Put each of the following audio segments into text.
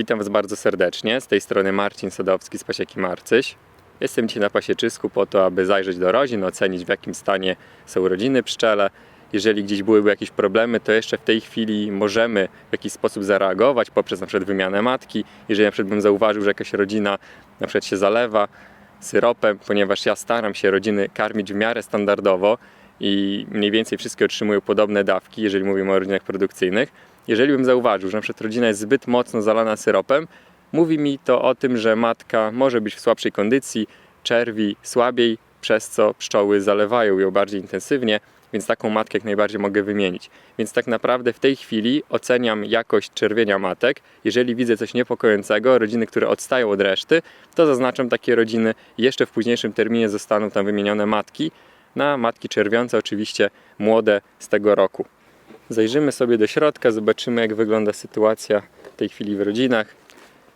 Witam Was bardzo serdecznie. Z tej strony Marcin Sadowski z Pasieki Marcyś. Jestem dzisiaj na pasieczysku po to, aby zajrzeć do rodzin, ocenić w jakim stanie są rodziny pszczele. Jeżeli gdzieś byłyby jakieś problemy, to jeszcze w tej chwili możemy w jakiś sposób zareagować poprzez na przykład wymianę matki. Jeżeli na przykład bym zauważył, że jakaś rodzina na przykład się zalewa syropem, ponieważ ja staram się rodziny karmić w miarę standardowo i mniej więcej wszystkie otrzymują podobne dawki, jeżeli mówimy o rodzinach produkcyjnych. Jeżeli bym zauważył, że na przykład rodzina jest zbyt mocno zalana syropem, mówi mi to o tym, że matka może być w słabszej kondycji, czerwi słabiej, przez co pszczoły zalewają ją bardziej intensywnie, więc taką matkę jak najbardziej mogę wymienić. Więc tak naprawdę w tej chwili oceniam jakość czerwienia matek. Jeżeli widzę coś niepokojącego, rodziny, które odstają od reszty, to zaznaczam takie rodziny. Jeszcze w późniejszym terminie zostaną tam wymienione matki. Na matki czerwiące, oczywiście młode z tego roku. Zajrzymy sobie do środka, zobaczymy jak wygląda sytuacja w tej chwili w rodzinach.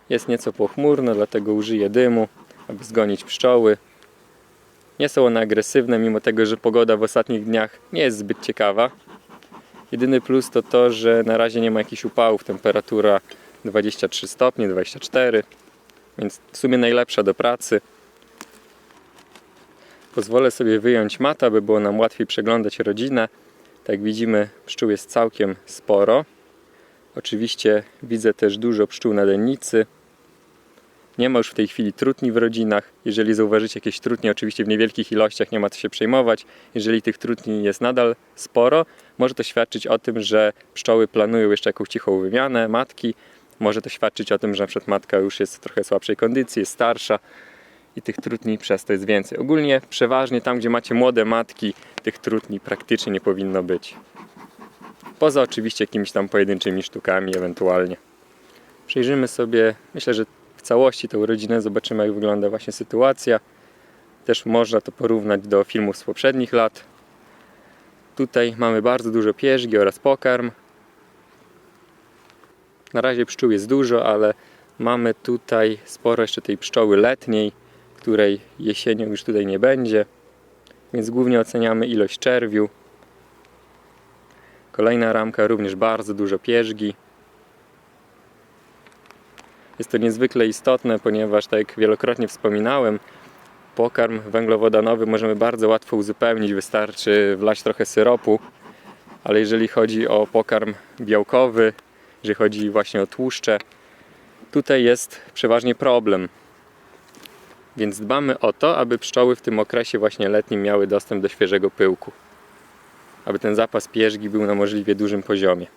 Jest nieco pochmurno, dlatego użyję dymu, aby zgonić pszczoły. Nie są one agresywne, mimo tego, że pogoda w ostatnich dniach nie jest zbyt ciekawa. Jedyny plus to to, że na razie nie ma jakichś upałów, temperatura 23 stopnie, 24, więc w sumie najlepsza do pracy. Pozwolę sobie wyjąć mata, aby było nam łatwiej przeglądać rodzinę. Tak widzimy, pszczół jest całkiem sporo. Oczywiście widzę też dużo pszczół na dennicy. Nie ma już w tej chwili trutni w rodzinach. Jeżeli zauważycie jakieś trutnie, oczywiście w niewielkich ilościach, nie ma co się przejmować. Jeżeli tych trutni jest nadal sporo, może to świadczyć o tym, że pszczoły planują jeszcze jakąś cichą wymianę matki. Może to świadczyć o tym, że przykład matka już jest w trochę słabszej kondycji, jest starsza i tych trutni przez to jest więcej. Ogólnie przeważnie tam, gdzie macie młode matki, tych trutni praktycznie nie powinno być. Poza oczywiście jakimiś tam pojedynczymi sztukami ewentualnie. Przejrzymy sobie, myślę, że w całości tą rodzinę, zobaczymy jak wygląda właśnie sytuacja. Też można to porównać do filmów z poprzednich lat. Tutaj mamy bardzo dużo pierzgi oraz pokarm. Na razie pszczół jest dużo, ale mamy tutaj sporo jeszcze tej pszczoły letniej, której jesienią już tutaj nie będzie. Więc głównie oceniamy ilość czerwiu. Kolejna ramka, również bardzo dużo pierzgi. Jest to niezwykle istotne, ponieważ, tak jak wielokrotnie wspominałem, pokarm węglowodanowy możemy bardzo łatwo uzupełnić. Wystarczy wlać trochę syropu, ale jeżeli chodzi o pokarm białkowy, jeżeli chodzi właśnie o tłuszcze, tutaj jest przeważnie problem. Więc dbamy o to, aby pszczoły w tym okresie właśnie letnim miały dostęp do świeżego pyłku. Aby ten zapas pierzgi był na możliwie dużym poziomie.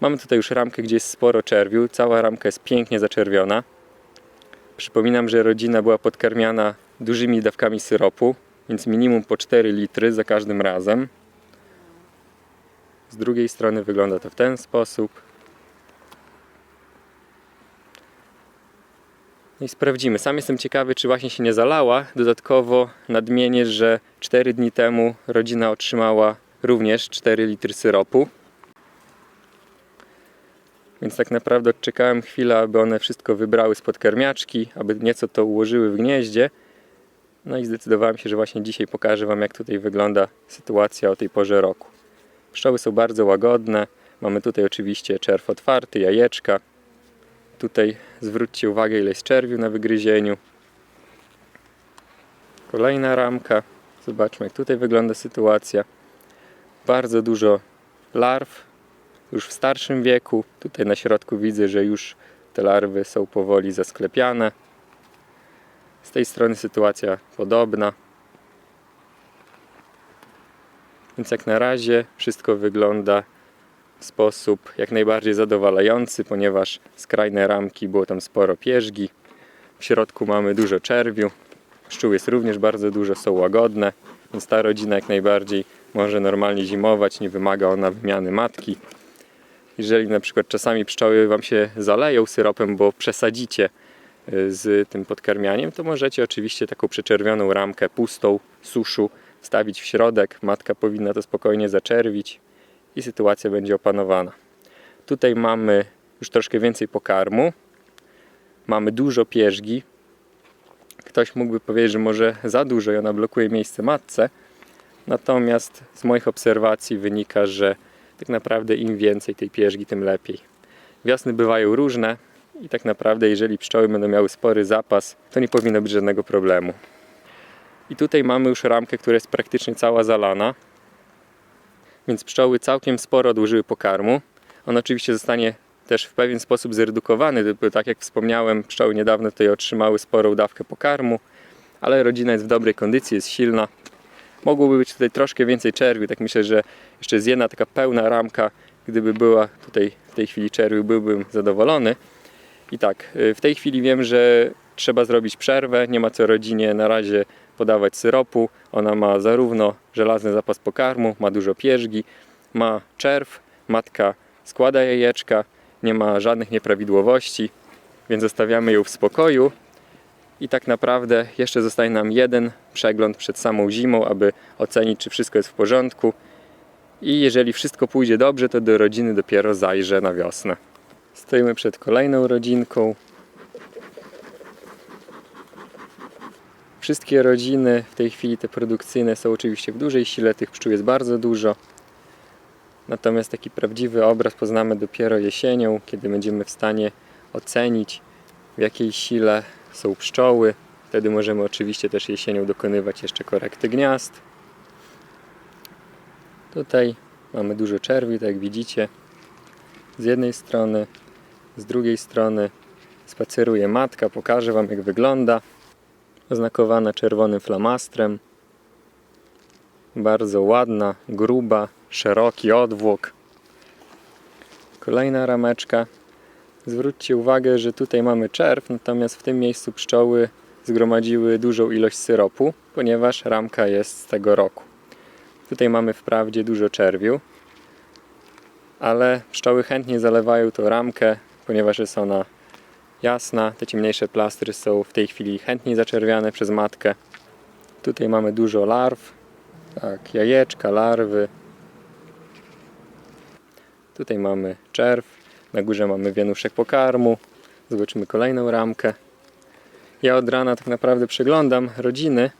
Mamy tutaj już ramkę, gdzie jest sporo czerwiu. Cała ramka jest pięknie zaczerwiona. Przypominam, że rodzina była podkarmiana dużymi dawkami syropu, więc minimum po 4 litry za każdym razem. Z drugiej strony wygląda to w ten sposób. I sprawdzimy. Sam jestem ciekawy, czy właśnie się nie zalała. Dodatkowo nadmienię, że 4 dni temu rodzina otrzymała również 4 litry syropu. Więc tak naprawdę odczekałem chwilę, aby one wszystko wybrały spod karmiaczki, aby nieco to ułożyły w gnieździe. No i zdecydowałem się, że właśnie dzisiaj pokażę Wam, jak tutaj wygląda sytuacja o tej porze roku. Pszczoły są bardzo łagodne. Mamy tutaj oczywiście czerw otwarty, jajeczka. Tutaj zwróćcie uwagę, ile jest czerwiu na wygryzieniu. Kolejna ramka. Zobaczmy, jak tutaj wygląda sytuacja. Bardzo dużo larw, już w starszym wieku. Tutaj na środku widzę, że już te larwy są powoli zasklepiane. Z tej strony sytuacja podobna. Więc jak na razie wszystko wygląda w sposób jak najbardziej zadowalający, ponieważ skrajne ramki było tam sporo pierzgi. W środku mamy dużo czerwiu. Pszczół jest również bardzo dużo, są łagodne, więc ta rodzina jak najbardziej może normalnie zimować, nie wymaga ona wymiany matki. Jeżeli na przykład czasami pszczoły Wam się zaleją syropem, bo przesadzicie y, z tym podkarmianiem, to możecie oczywiście taką przeczerwioną ramkę pustą, suszu wstawić w środek. Matka powinna to spokojnie zaczerwić i sytuacja będzie opanowana. Tutaj mamy już troszkę więcej pokarmu. Mamy dużo pierzgi. Ktoś mógłby powiedzieć, że może za dużo i ona blokuje miejsce matce. Natomiast z moich obserwacji wynika, że tak naprawdę im więcej tej pierzgi, tym lepiej. Wiosny bywają różne. i tak naprawdę jeżeli pszczoły będą miały spory zapas, to nie powinno być żadnego problemu. I tutaj mamy już ramkę, która jest praktycznie cała zalana, więc pszczoły całkiem sporo odłożyły pokarmu. On oczywiście zostanie też w pewien sposób zredukowany, bo tak jak wspomniałem, pszczoły niedawno tutaj otrzymały sporą dawkę pokarmu, ale rodzina jest w dobrej kondycji, jest silna. Mogłoby być tutaj troszkę więcej czerwi, tak myślę, że jeszcze jest jedna taka pełna ramka, gdyby była tutaj w tej chwili czerwi, byłbym zadowolony. I tak, y, w tej chwili wiem, że trzeba zrobić przerwę, nie ma co rodzinie na razie podawać syropu. Ona ma zarówno żelazny zapas pokarmu, ma dużo pierzgi, ma czerw, matka składa jajeczka, nie ma żadnych nieprawidłowości, więc zostawiamy ją w spokoju. I tak naprawdę jeszcze zostaje nam jeden przegląd przed samą zimą, aby ocenić, czy wszystko jest w porządku. I jeżeli wszystko pójdzie dobrze, to do rodziny dopiero zajrzę na wiosnę. Stoimy przed kolejną rodzinką. Wszystkie rodziny w tej chwili te produkcyjne są oczywiście w dużej sile, tych pszczół jest bardzo dużo. Natomiast taki prawdziwy obraz poznamy dopiero jesienią, kiedy będziemy w stanie ocenić w jakiej sile są pszczoły. Wtedy możemy oczywiście też jesienią dokonywać jeszcze korekty gniazd. Tutaj mamy dużo czerwi, tak jak widzicie. Z jednej strony, z drugiej strony spaceruje matka, pokażę Wam jak wygląda. Oznakowana czerwonym flamastrem. Bardzo ładna, gruba, szeroki odwłok. Kolejna rameczka. Zwróćcie uwagę, że tutaj mamy czerw, natomiast w tym miejscu pszczoły zgromadziły dużą ilość syropu, ponieważ ramka jest z tego roku. Tutaj mamy wprawdzie dużo czerwiu, ale pszczoły chętnie zalewają tą ramkę, ponieważ jest ona jasna. Te ciemniejsze plastry są w tej chwili chętniej zaczerwiane przez matkę. Tutaj mamy dużo larw, tak, jajeczka, larwy. Tutaj mamy czerw, na górze mamy wianuszek pokarmu. Zobaczymy kolejną ramkę. Ja od rana tak naprawdę przeglądam rodziny,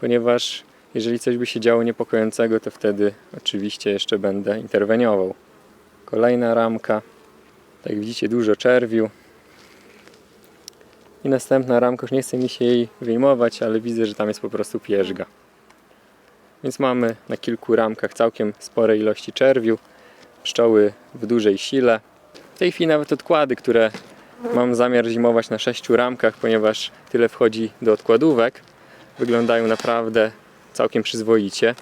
ponieważ jeżeli coś by się działo niepokojącego, to wtedy oczywiście jeszcze będę interweniował. Kolejna ramka. Tak jak widzicie, dużo czerwiu. I następna ramka, już nie chce mi się jej wyjmować, ale widzę, że tam jest po prostu pierzga. Więc mamy na kilku ramkach całkiem spore ilości czerwiu. Pszczoły w dużej sile. W tej chwili nawet odkłady, które mam zamiar zimować na sześciu ramkach, ponieważ tyle wchodzi do odkładówek, wyglądają naprawdę całkiem przyzwoicie.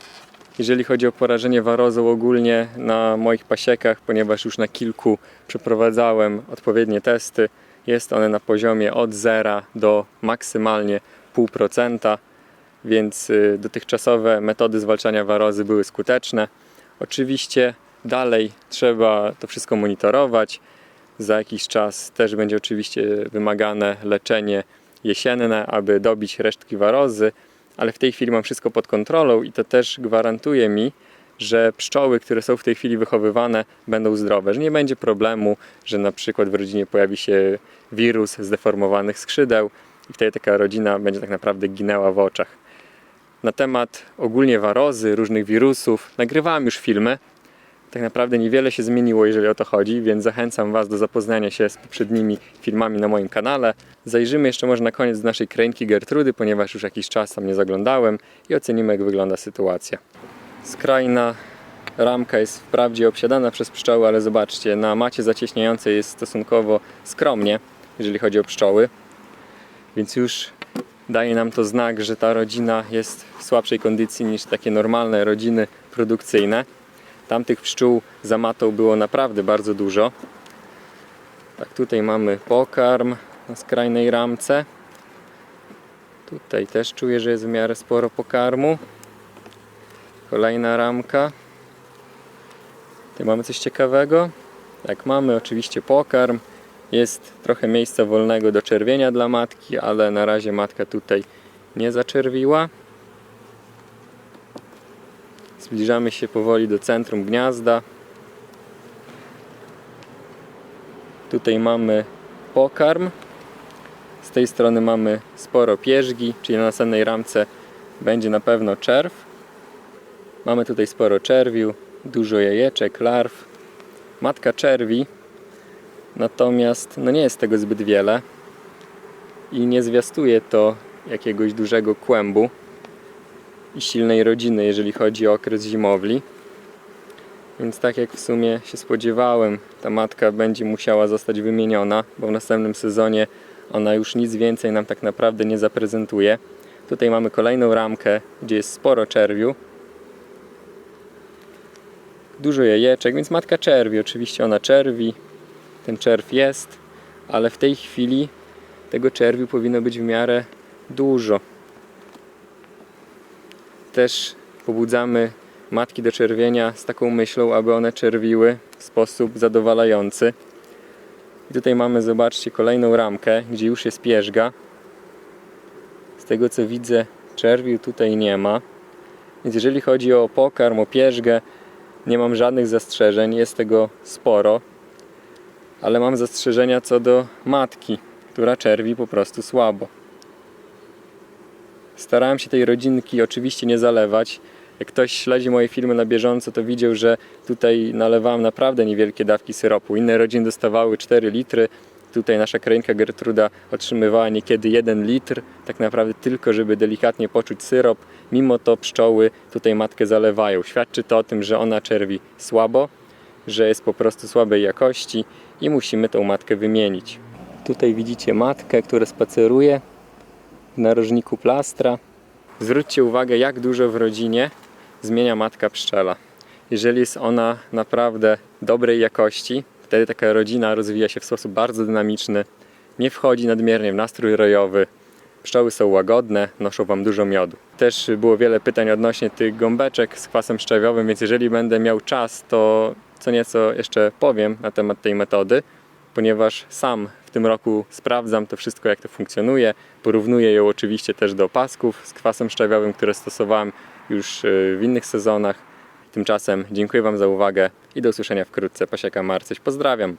Jeżeli chodzi o porażenie warozą ogólnie na moich pasiekach, ponieważ już na kilku przeprowadzałem odpowiednie testy, jest one na poziomie od 0 do maksymalnie 0,5%, więc y, dotychczasowe metody zwalczania warozy były skuteczne. Oczywiście dalej trzeba to wszystko monitorować. Za jakiś czas też będzie oczywiście wymagane leczenie jesienne, aby dobić resztki warozy, ale w tej chwili mam wszystko pod kontrolą i to też gwarantuje mi, że pszczoły, które są w tej chwili wychowywane, będą zdrowe, że nie będzie problemu, że na przykład w rodzinie pojawi się wirus zdeformowanych skrzydeł i wtedy taka rodzina będzie tak naprawdę ginęła w oczach. Na temat ogólnie warozy, różnych wirusów nagrywałem już filmy. Tak naprawdę niewiele się zmieniło, jeżeli o to chodzi, więc zachęcam Was do zapoznania się z poprzednimi filmami na moim kanale. Zajrzymy jeszcze może na koniec do naszej krainki Gertrudy, ponieważ już jakiś czas tam nie zaglądałem i ocenimy jak wygląda sytuacja. Skrajna ramka jest wprawdzie obsiadana przez pszczoły, ale zobaczcie, na macie zacieśniającej jest stosunkowo skromnie, jeżeli chodzi o pszczoły. Więc już daje nam to znak, że ta rodzina jest w słabszej kondycji niż takie normalne rodziny produkcyjne. Tamtych pszczół za matą było naprawdę bardzo dużo. Tak, tutaj mamy pokarm na skrajnej ramce. Tutaj też czuję, że jest w miarę sporo pokarmu. Kolejna ramka. Tutaj mamy coś ciekawego. Tak, mamy oczywiście pokarm. Jest trochę miejsca wolnego do czerwienia dla matki, ale na razie matka tutaj nie zaczerwiła. Zbliżamy się powoli do centrum gniazda. Tutaj mamy pokarm. Z tej strony mamy sporo pierzgi, czyli na następnej ramce będzie na pewno czerw. Mamy tutaj sporo czerwiu, dużo jajeczek, larw. Matka czerwi Natomiast no nie jest tego zbyt wiele i nie zwiastuje to jakiegoś dużego kłębu i silnej rodziny, jeżeli chodzi o okres zimowli. Więc tak jak w sumie się spodziewałem, ta matka będzie musiała zostać wymieniona, bo w następnym sezonie ona już nic więcej nam tak naprawdę nie zaprezentuje. Tutaj mamy kolejną ramkę, gdzie jest sporo czerwiu. Dużo jajeczek, więc matka czerwi. Oczywiście ona czerwi, ten czerw jest, ale w tej chwili tego czerwiu powinno być w miarę dużo. Też pobudzamy matki do czerwienia z taką myślą, aby one czerwiły w sposób zadowalający. I tutaj mamy, zobaczcie, kolejną ramkę, gdzie już jest pierzga. Z tego co widzę, czerwiu tutaj nie ma. Więc jeżeli chodzi o pokarm, o pierzgę, nie mam żadnych zastrzeżeń, jest tego sporo. Ale mam zastrzeżenia co do matki, która czerwi po prostu słabo. Starałem się tej rodzinki oczywiście nie zalewać. Jak ktoś śledzi moje filmy na bieżąco, to widział, że tutaj nalewałem naprawdę niewielkie dawki syropu. Inne rodziny dostawały 4 litry. Tutaj nasza krainka Gertruda otrzymywała niekiedy 1 litr, tak naprawdę tylko, żeby delikatnie poczuć syrop. Mimo to pszczoły tutaj matkę zalewają. Świadczy to o tym, że ona czerwi słabo, że jest po prostu słabej jakości i musimy tą matkę wymienić. Tutaj widzicie matkę, która spaceruje w narożniku plastra. Zwróćcie uwagę, jak dużo w rodzinie zmienia matka pszczela. Jeżeli jest ona naprawdę dobrej jakości, wtedy taka rodzina rozwija się w sposób bardzo dynamiczny, nie wchodzi nadmiernie w nastrój rojowy, pszczoły są łagodne, noszą Wam dużo miodu. Też było wiele pytań odnośnie tych gąbeczek z kwasem szczawiowym, więc jeżeli będę miał czas, to co nieco jeszcze powiem na temat tej metody, ponieważ sam w tym roku sprawdzam to wszystko, jak to funkcjonuje. Porównuję ją oczywiście też do pasków z kwasem szczawiowym, które stosowałem już y, w innych sezonach. Tymczasem dziękuję Wam za uwagę i do usłyszenia wkrótce. Pasieka Marcyś, pozdrawiam.